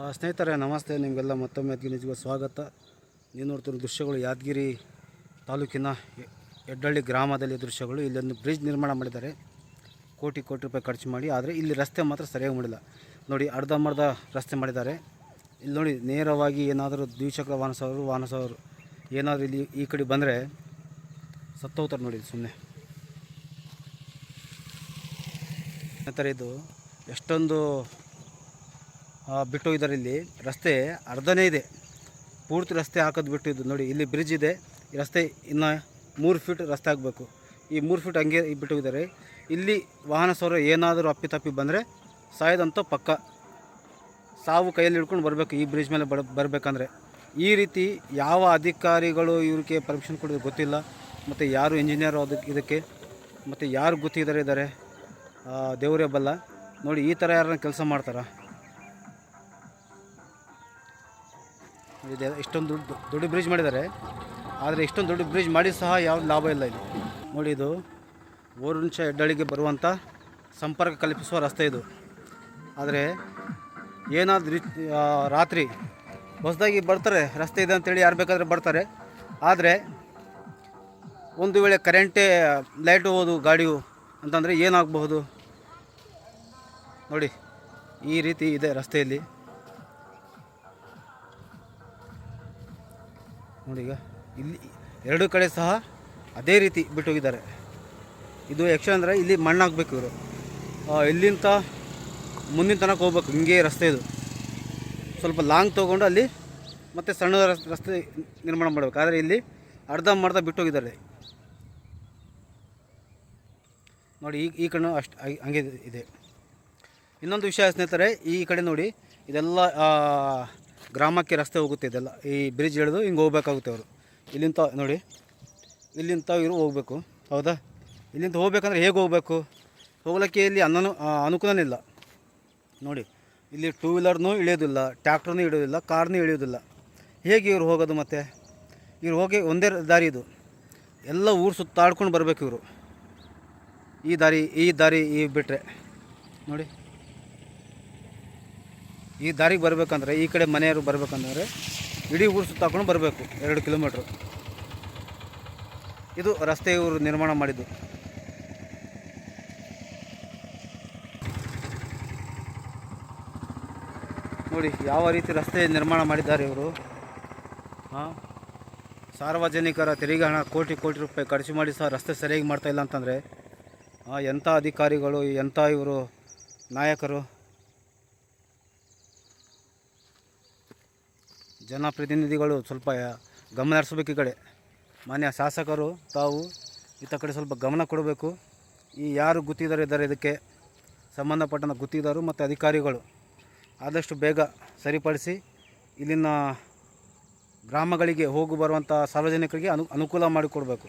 ಆ, ಸ್ನೇಹಿತರೆ ನಮಸ್ತೆ. ನಿಮಗೆಲ್ಲ ಮತ್ತೊಮ್ಮೆ ನಿಜಗೂ ಸ್ವಾಗತ. ನೀವು ನೋಡ್ತಿರೋ ದೃಶ್ಯಗಳು ಯಾದಗಿರಿ ತಾಲೂಕಿನ ಎಡ್ಡಳ್ಳಿ ಗ್ರಾಮದಲ್ಲಿ ದೃಶ್ಯಗಳು. ಇಲ್ಲೊಂದು ಬ್ರಿಡ್ಜ್ ನಿರ್ಮಾಣ ಮಾಡಿದ್ದಾರೆ. ಕೋಟಿ ಕೋಟಿ ರೂಪಾಯಿ ಖರ್ಚು ಮಾಡಿ ಆದರೆ ಇಲ್ಲಿ ರಸ್ತೆ ಮಾತ್ರ ಸರಿಯಾಗಿ ಮಾಡಿಲ್ಲ. ನೋಡಿ ಅರ್ಧಂಬರ್ಧ ರಸ್ತೆ ಮಾಡಿದ್ದಾರೆ. ಇಲ್ಲಿ ನೋಡಿ ನೇರವಾಗಿ ಏನಾದರೂ ದ್ವಿಚಕ್ರ ವಾಹನ ಸವರು ವಾಹನ ಸವರು ಏನಾದರೂ ಇಲ್ಲಿ ಈ ಕಡೆ ಬಂದರೆ ಸತ್ತೋಗ್ತಾರೆ ನೋಡಿ ಸುಮ್ಮನೆ ನಂತರ ಇದು ಎಷ್ಟೊಂದು ಆ, ಬಿಟ್ಟು ಹೋಗಿದ್ದಾರೆ ಇಲ್ಲಿ ರಸ್ತೆ ಅರ್ಧನೇ ಇದೆ. ಪೂರ್ತಿ ರಸ್ತೆ ಹಾಕೋದು ಬಿಟ್ಟು ಇದು ನೋಡಿ ಇಲ್ಲಿ ಬ್ರಿಡ್ಜ್ ಇದೆ. ರಸ್ತೆ ಇನ್ನು ಮೂರು ಫೀಟ್ ರಸ್ತೆ ಆಗಬೇಕು. ಈ ಮೂರು ಫೀಟ್ ಹಂಗೆ ಬಿಟ್ಟೋಗಿದ್ದಾರೆ. ಇಲ್ಲಿ ವಾಹನ ಸೌರ ಏನಾದರೂ ಅಪ್ಪಿತಪ್ಪಿ ಬಂದರೆ ಸಾಯೋದಂತೂ ಪಕ್ಕ. ಸಾವು ಕೈಯಲ್ಲಿ ಹಿಡ್ಕೊಂಡು ಬರಬೇಕು ಈ ಬ್ರಿಡ್ಜ್ ಮೇಲೆ ಬರ ಬರಬೇಕಂದ್ರೆ. ಈ ರೀತಿ ಯಾವ ಅಧಿಕಾರಿಗಳು ಇವ್ರಿಗೆ ಪರ್ಮಿಷನ್ ಕೊಡೋದು ಗೊತ್ತಿಲ್ಲ. ಮತ್ತು ಯಾರು ಇಂಜಿನಿಯರ್ ಅದಕ್ಕೆ ಇದಕ್ಕೆ ಮತ್ತು ಯಾರು ಗೊತ್ತಿದ್ದಾರೆ ಇದ್ದಾರೆ ದೇವರೇ ಬಲ್ಲ. ನೋಡಿ ಈ ಥರ ಯಾರನ್ನ ಕೆಲಸ ಮಾಡ್ತಾರಾ? ಇದೆ. ಇಷ್ಟೊಂದು ದೊಡ್ಡ ದೊಡ್ಡ ಬ್ರಿಡ್ಜ್ ಮಾಡಿದ್ದಾರೆ. ಆದರೆ ಇಷ್ಟೊಂದು ದೊಡ್ಡ ಬ್ರಿಡ್ಜ್ ಮಾಡಿ ಸಹ ಯಾವ ಲಾಭ ಇಲ್ಲ ಇಲ್ಲಿ. ನೋಡಿ ಇದು ಓರುಂಚ ಹೆಡ್ಡಳಿಗೆ ಬರುವಂಥ ಸಂಪರ್ಕ ಕಲ್ಪಿಸುವ ರಸ್ತೆ ಇದು. ಆದರೆ ಏನಾದರೂ ರಾತ್ರಿ ಹೊಸದಾಗಿ ಬರ್ತಾರೆ, ರಸ್ತೆ ಇದೆ ಅಂತೇಳಿ ಯಾರು ಬೇಕಾದರೆ ಬರ್ತಾರೆ. ಆದರೆ ಒಂದು ವೇಳೆ ಕರೆಂಟೇ ಲೈಟ್ ಹೋದು ಗಾಡಿಯು ಅಂತಂದರೆ ಏನಾಗಬಹುದು? ನೋಡಿ, ಈ ರೀತಿ ಇದೆ ರಸ್ತೆಯಲ್ಲಿ. ನೋಡಿ ಈಗ ಇಲ್ಲಿ ಎರಡು ಕಡೆ ಸಹ ಅದೇ ರೀತಿ ಬಿಟ್ಟು ಹೋಗಿದ್ದಾರೆ ಇದು ಯಕ್ಷ ಅಂದರೆ ಇಲ್ಲಿ ಮಣ್ಣು ಹಾಕ್ಬೇಕು ಇವರು ಇಲ್ಲಿಂದ ಮುಂದಿನ ತನಕ ಹೋಗ್ಬೇಕು, ಹಿಂಗೆ ರಸ್ತೆ ಇದು. ಸ್ವಲ್ಪ ಲಾಂಗ್ ತೊಗೊಂಡು ಅಲ್ಲಿ ಮತ್ತೆ ಸಣ್ಣ ರಸ್ತೆ ನಿರ್ಮಾಣ ಮಾಡಬೇಕು. ಆದರೆ ಇಲ್ಲಿ ಅರ್ಧ ಬಿಟ್ಟು ಹೋಗಿದ್ದಾರೆ ನೋಡಿ, ಈ ಈ ಕಡೆ ಅಷ್ಟು ಹಂಗೆ ಇದೆ. ಇನ್ನೊಂದು ವಿಷಯ ಸ್ನೇಹಿತರೆ, ಈ ಕಡೆ ನೋಡಿ, ಇದೆಲ್ಲ ಗ್ರಾಮಕ್ಕೆ ರಸ್ತೆ ಹೋಗುತ್ತೆ ಈ ಬ್ರಿಡ್ಜ್ ಹಿಡಿದು ಹಿಂಗೆ ಹೋಗ್ಬೇಕಾಗುತ್ತೆ ಅವರು. ಇಲ್ಲಿಂದ ನೋಡಿ. ಇಲ್ಲಿಂದ ಇವರು ಹೋಗಬೇಕು. ಹೌದಾ? ಇಲ್ಲಿಂದ ಹೋಗ್ಬೇಕಂದ್ರೆ ಹೇಗೆ ಹೋಗಬೇಕು? ಹೋಗ್ಲಿಕ್ಕೆ ಇಲ್ಲಿ ಅನ್ನೋನು ಅನುಕೂಲನೇ ಇಲ್ಲ. ನೋಡಿ, ಇಲ್ಲಿ ಟೂ ವೀಲರ್ನೂ ಇಳಿಯೋದಿಲ್ಲ ಟ್ಯಾಕ್ಟ್ರನ್ನೂ ಇಳಿಯೋದಿಲ್ಲ ಕಾರ್ನೂ ಇಳಿಯೋದಿಲ್ಲ. ಹೇಗೆ ಇವ್ರು ಹೋಗೋದು ಮತ್ತೆ? ಇವ್ರು ಹೋಗಿ ಒಂದೇ ದಾರಿ ಇದು. ಎಲ್ಲ ಊರು ಸುತ್ತಾಡ್ಕೊಂಡು ಬರಬೇಕು ಇವರು. ಈ ದಾರಿ ಈ ದಾರಿ, ಈ ಬಿಟ್ಟರೆ ನೋಡಿ. ಈ ದಾರಿಗೆ ಬರಬೇಕಂದ್ರೆ, ಈ ಕಡೆ ಮನೆಯವರು ಬರಬೇಕಂದ್ರೆ ಇಡೀ ಊರು ಸುತ್ತಾಕೊಂಡು ಬರಬೇಕು, ಎರಡು ಕಿಲೋಮೀಟ್ರ್. ಇದು ರಸ್ತೆ ಇವರು ನಿರ್ಮಾಣ ಮಾಡಿದ್ದು. ನೋಡಿ, ಯಾವ ರೀತಿ ರಸ್ತೆ ನಿರ್ಮಾಣ ಮಾಡಿದ್ದಾರೆ ಇವರು. ಹಾಂ? ಸಾರ್ವಜನಿಕರ ತೆರಿಗೆ ಹಣ ಕೋಟಿ ಕೋಟಿ ರೂಪಾಯಿ ಖರ್ಚು ಮಾಡಿ ಸಹ ರಸ್ತೆ ಸರಿಯಾಗಿ ಮಾಡ್ತಾ ಇಲ್ಲ ಅಂತಂದರೆ ಎಂಥ ಅಧಿಕಾರಿಗಳು, ಎಂಥ ಇವರು ನಾಯಕರು ಜನಪ್ರತಿನಿಧಿಗಳು ಸ್ವಲ್ಪ ಗಮನ ಹರಿಸ್ಬೇಕು ಈ ಕಡೆ. ಮಾನ್ಯ ಶಾಸಕರು, ತಾವು ಇತ್ತ ಕಡೆ ಸ್ವಲ್ಪ ಗಮನ ಕೊಡಬೇಕು. ಈ ಯಾರು ಗುತ್ತಿದ್ದಾರೆ ಇದ್ದಾರೆ, ಇದಕ್ಕೆ ಸಂಬಂಧಪಟ್ಟಂಥ ಗುತ್ತಿದಾರು ಮತ್ತು ಅಧಿಕಾರಿಗಳು ಆದಷ್ಟು ಬೇಗ ಸರಿಪಡಿಸಿ ಇಲ್ಲಿನ ಗ್ರಾಮಗಳಿಗೆ ಹೋಗು ಬರುವಂಥ ಸಾರ್ವಜನಿಕರಿಗೆ ಅನು ಅನುಕೂಲ ಮಾಡಿಕೊಡ್ಬೇಕು.